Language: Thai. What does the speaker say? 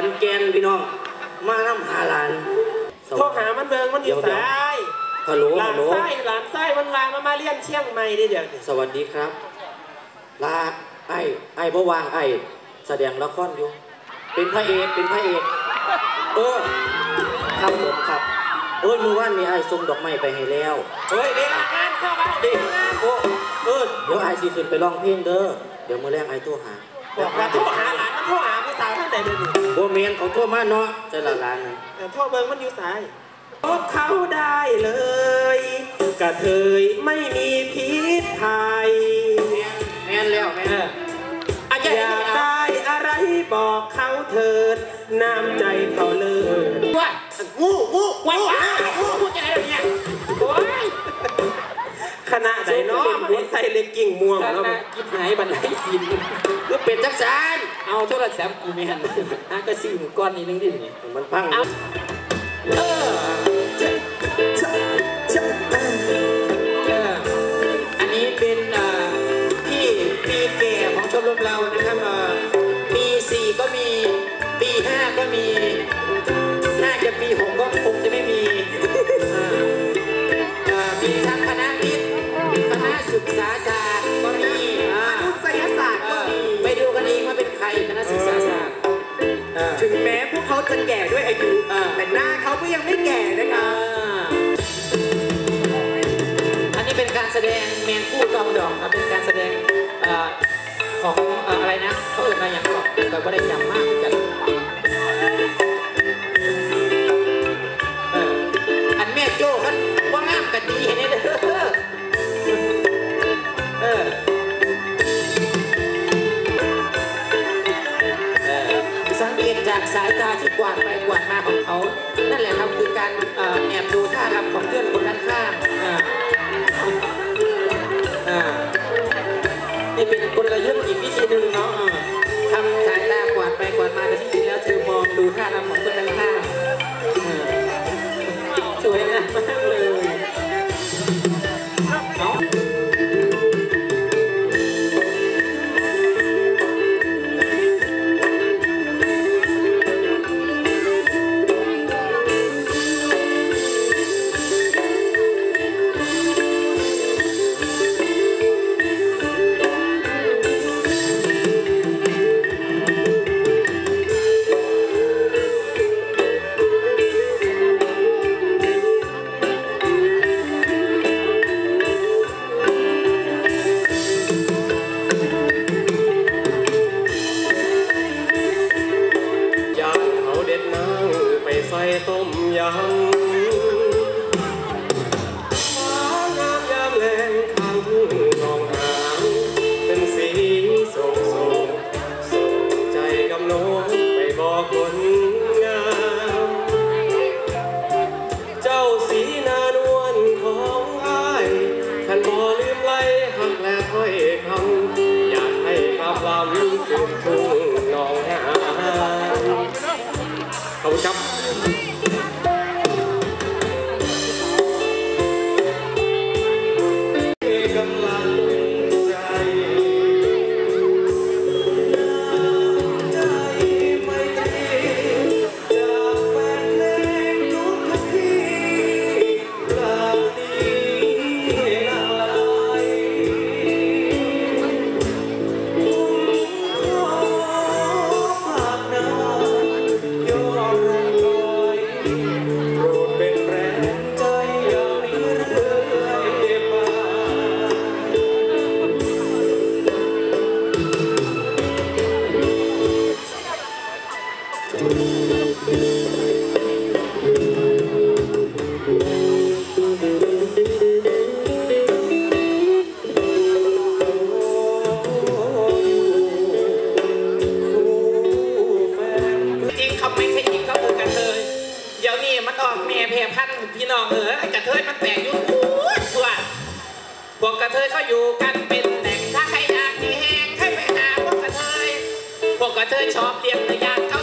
ขอนแก่นพี่น้อง มาน้ำหาหลานสโทรวัสดีหามันเบิงมันอยู่เดี๋ยวสายฮัลโหลหลาฮันลโหลไส้หลานไส้มันวางมามาเลี้ยงเชียงใหม่ได้เดี๋ยวนี้สวัสดีครับ ลาไอ้ไอ้บ่วางไอ้แสดงละครอยู่ เป็นพระเอกเป็นพระเอกเออครับผมครับเอ้ยมือว่านนี่ไอ้ส่งดอกไม้ไปให้แล้วเฮ้ยเวลางานเข้ามาเด็กโอ้เออเดี๋ยวไอ้สิขึ้นไปร้องเพลงเด้อเดี๋ยวมือแรกไอ้โทรหาบอกว่าโทรหาหลานมันโทรหา ยวนี้โบเมนเขาโทรมาเนาะใจละลานนะแต่โทรเบิงมันอยู่สายพบเขาได้เลยกระเทยไม่มีพิษภัยแม่นแล้วแม่นอะอยากได้อะไรบอกเขาเถิดน้ำใจเขาเลยว่างูงูว้าวงูพูดยังไงแบบเนี้ยโอ้ยค ณะไหนเนาะมันใส่เล็กกิ่งม่วงกันเนาะนะกินหายบันไดกินก็เป็นจักสานเอาโทรศัพท์กูไม่หันอะก็ซิมก้อนนี้นึงดิเนี่ยมันพังเอาเออเอ เขาจะแก่ด้วยอายุแต่หน้าเขาก็ยังไม่แก่นะคะอ่าอันนี้เป็นการแสดงแมงคู่ตองดอกนะเป็นการแสดงอของอะไรนะเขาเอ่ยมาอย่างก็แต่ว่าได้จำมากเหากสายตาที่กวาดไปกวาดมาของเขา นั่นแหละครับคือการอแอบดูท่ารำของเพื่อนคนด้านข้างอ่าอ่านี่เป็นกลยุทธ์อีกวิธีหนึ่งเนาะทำสายตากวาดไปกวาดมาแต่ที่จริงแล้วเธอมองดูท่ารำของเพื่อนด้านข้าง ส่ต้มยำ ออกแม่แพ่พันพี่น้องเออไอ้กระเทยมันแตกอยู่ทั่วทั่วพวกกระเทยเขาอยู่กันเป็นแหล่งถ้าใครอยากมีแหงให้ไปหาพวกกระเทยพวกกระเทยชอบเลี้ยงในยางเกา